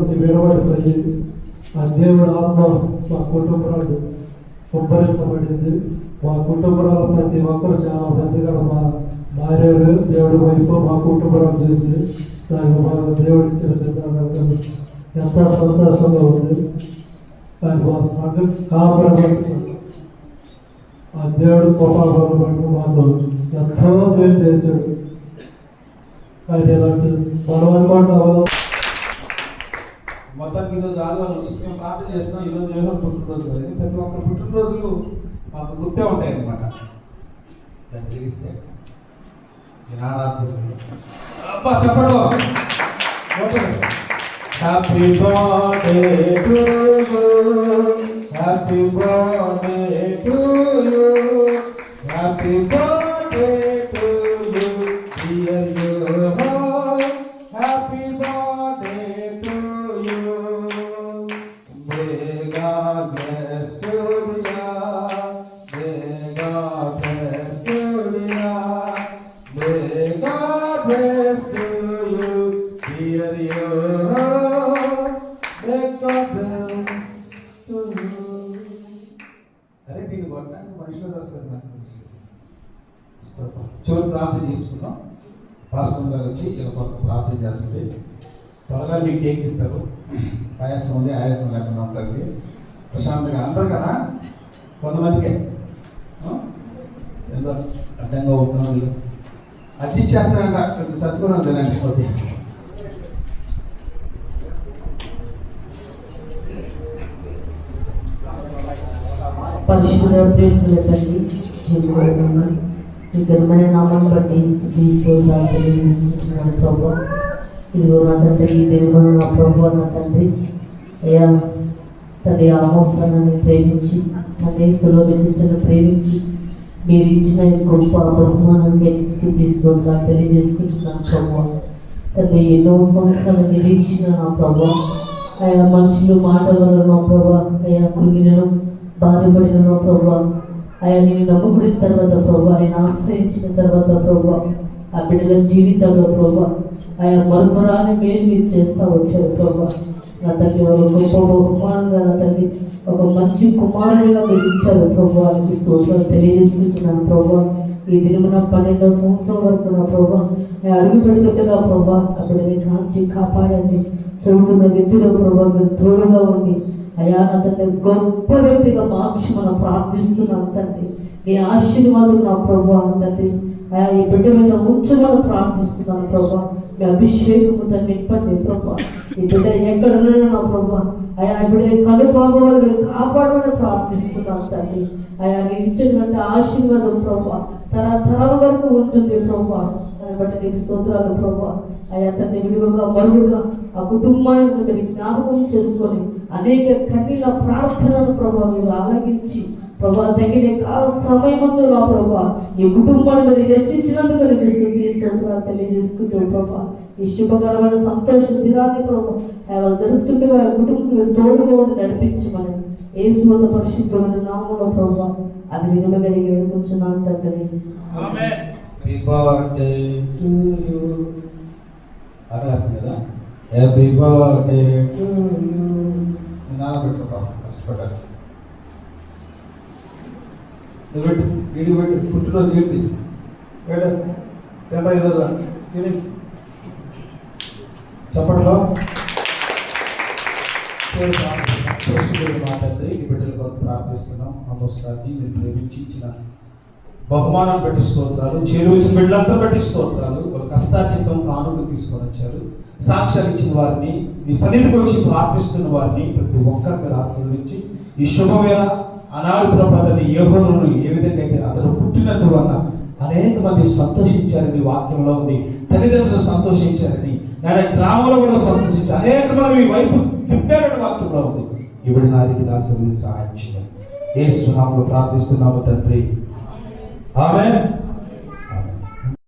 నుంచి విడబడిపోయి ఆ దేవుడు ఆత్మ మా కుటుంబాలు కుమ్మరించబడింది మా కుటుంబాల ప్రతి ఒక్కరు చాలా పెద్దగా మా భార్యలు దేవుడి వైపు మా కుటుంబాలు చూసి దానికి మా దేవుడు ఇచ్చిన సిద్ధాంతం ఎంత సంతోషంగా ఉంది. దానికి మా సంఘం కాపురం ఆ దేవుడు కోపాలను మాతో ఎంతో మేలు చేశాడు. ఆయన ఇలాంటి మనం మొత్తానికి ఈరోజు ఆదివారం వచ్చి మేము ప్రార్థన చేస్తున్నాం. ఈరోజు ఏదో పుట్టినరోజు కదా. ప్రతి ఒక్క పుట్టినరోజులు మాకు గుర్తే ఉంటాయి అన్నమాట. దాన్ని తెలిస్తే అబ్బా చెప్పడు. Happy birthday to happy birthday to happy అరే దీన్ని కొట్టడానికి మనుషులు దొరకలేదు నాకు చివరి ప్రార్థన చేసుకుందాం. పాస్టర్ గారు వచ్చి ఇలా కొత్త ప్రార్థన చేస్తుంది. త్వరగా మీకు కేక్ ఇస్తారు. ఆయాసం ఉంది ఆయాసం లేకుండా ఉంటుంది ప్రశాంతంగా అందరు కదా కొంతమందికే ఎంతో అడ్డంగా అవుతున్నాం వీళ్ళు అడ్జస్ట్ చేస్తారంట. కొంచెం సత్గుణం తినండి పోతే పరిశుద్ధ ప్రేమల తండ్రి జీవుడున్న ఈ ఘనమైన నామం బట్టి స్థితిస్తూ తెలియజేస్తున్నాను ప్రభు. ఇదిగో నా తండ్రి ఈ దేవుడు నా ప్రభు నా తండ్రి. అయ్యా తండ్రి ఆమోస్తానని ప్రేమించి తండ్రి సులభ విశిష్టను ప్రేమించి మీరు ఇచ్చిన ఈ గొప్ప బహుమానాన్ని స్థితిస్తూ తెలియజేసుకుంటున్నాను ప్రభు. తండ్రి ఎన్నో సంవత్సరాల నిరీక్షణ నా ప్రభు. ఆయన మనుషులు మాటల వల్ల నా ప్రభా. అయ్యా కృంగినను బాధపడిన ప్రభా. ఆయా నేను నమ్ముకుడిన తర్వాత ప్రభా నేను ఆశ్రయించిన తర్వాత ప్రభా ఆ బిడ్డల జీవితంలో ప్రభా ఆయా మరుపురాని మేలు మీరు చేస్తా వచ్చారు ప్రభా. నా తండ్రి ఒక గొప్ప బహుమానంగా నా తండ్రి ఒక మంచి కుమారుడిగా మీరు ఇచ్చారు ప్రభా. అని స్తోత్రం తెలియజేసుకుంటున్నాను ప్రభా. ఈ దినమున పన్నెండో సంవత్సరం వరకు నా ప్రభా నేను అడుగు పెడుతుండగా ప్రభా అక్కడ కాంచి కాపాడండి. చదువుతున్న వ్యక్తిలో ప్రభా మీరు తోడుగా ఉండి అయ్యా నా తండ్రి గొప్ప వ్యక్తిగా మార్చి మనం ప్రార్థిస్తున్నాం తండ్రి. నీ ఆశీర్వాదం నా ప్రభు తండ్రి. అయా ఈ బిడ్డ మీద ఉంచమని ప్రార్థిస్తున్నాను ప్రభా. మీ అభిషేకము తండ్రి నింపండి ప్రభా. ఈ బిడ్డ ఎక్కడ ఉన్నాడో నా ప్రభా. అయా ఈ బిడ్డ కనుపాము బాబు మీరు కాపాడమని ప్రార్థిస్తున్నాను తండ్రి. అయా నేను ఇచ్చినటువంటి ఆశీర్వాదం ప్రభా. తరతరాల వరకు ఉంటుంది ప్రభా. దాన్ని బట్టి నీకు స్తోత్రాలు ప్రభా. అయా తండ్రి విలువగా మరుగుగా ఆ కుటుంబాన్ని మీరు జ్ఞాపకం చేసుకొని అనేక కన్నీళ్ళ ప్రార్థనను ప్రభా మీరు ఆలగించి ప్రభా తగిన కాల సమయమందు నా ప్రభా ఈ కుటుంబాన్ని మీరు హెచ్చించినందుకు స్తుతి స్తోత్రాలు తెలియజేసుకుంటూ ప్రభా. ఈ శుభకరమైన సంతోష దినాన్ని ప్రభా ఆయన జరుపుతుండగా ఆ కుటుంబం మీరు తోడుగా ఉండి నడిపించమని ఏ స్వత పరిశుద్ధమైన నామంలో ప్రభా అది విధమైన అడిగి వేడుకుంటున్నాను తండ్రి. యూ అది రాసింది కదా హ్యాపీ బర్త్డే టు యూ నానబెట్టు కష్టపడాలి. నిలబెట్టు ఇడి పెట్టు పుట్టినరోజు ఏంటి? ఏడు? తింటా ఈరోజు? తిని. చెప్పట్లో? మాట్లాడితే ఈ బిడ్డల కొరకు ప్రార్థిస్తున్నాం. అమోస్తాన్ని మీరు ప్రేమించి ఇచ్చిన బహుమానం పెట్టి స్తోత్రాలు చేరువచ్చిన బిడ్డలంతా పెట్టి స్తోత్రాలు వాళ్ళ కష్టార్జితం కానుక తీసుకొని వచ్చారు. సాక్ష్యం ఇచ్చిన వారిని ఈ సన్నిధికి వచ్చి ప్రార్థిస్తున్న వారిని ప్రతి ఒక్కరి ఆశీర్వదించి ఈ శుభవేళ అనాడు ప్రభాతాన్ని యోహోను ఏ విధంగా అయితే అతను పుట్టినందువల్ల అనేక మంది సంతోషించారని వాక్యంలో ఉంది. తల్లిదండ్రులు సంతోషించారని నేను గ్రామాల కూడా సంతోషించి అనేక మంది మీ వైపు తిప్పారని వాక్యంలో ఉంది. ఇవి నా రీతికి ఆశీర్వదించి సహాయం చేయాలి ఏ సునాములు ప్రార్థిస్తున్నాము తండ్రి. Amen.